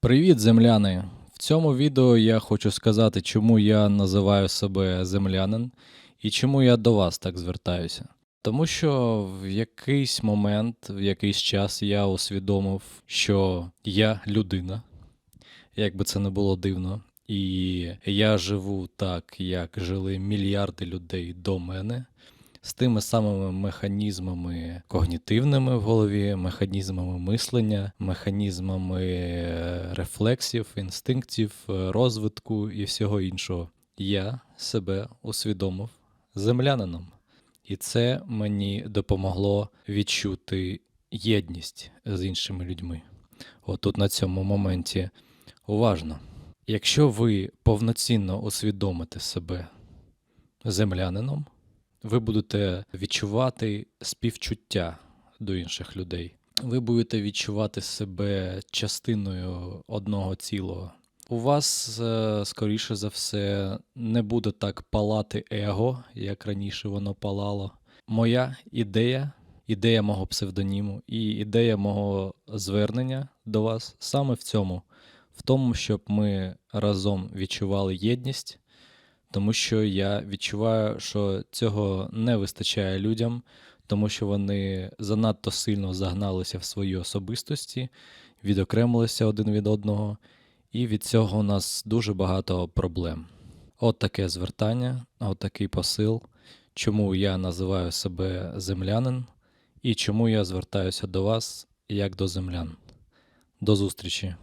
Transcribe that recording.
Привіт, земляни! В цьому відео я хочу сказати, чому я називаю себе землянин і чому я до вас так звертаюся. Тому що в якийсь момент, в якийсь час я усвідомив, що я людина, як би це не було дивно, і я живу так, як жили мільярди людей до мене, з тими самими механізмами когнітивними в голові, механізмами мислення, механізмами е, рефлексів, інстинктів, е, розвитку і всього іншого. Я себе усвідомив землянином. І це мені допомогло відчути єдність з іншими людьми. Отут на цьому моменті уважно. Якщо ви повноцінно усвідомите себе землянином, ви будете відчувати співчуття до інших людей. Ви будете відчувати себе частиною одного цілого. У вас, е, скоріше за все, не буде так палати его, як раніше воно палало. Моя ідея, ідея мого псевдоніму і ідея мого звернення до вас саме в цьому, в тому, щоб ми разом відчували єдність, тому що я відчуваю, що цього не вистачає людям, тому що вони занадто сильно загналися в свої особистості, відокремилися один від одного, і від цього у нас дуже багато проблем. От таке звертання, от такий посил, чому я називаю себе землянин і чому я звертаюся до вас як до землян. До зустрічі!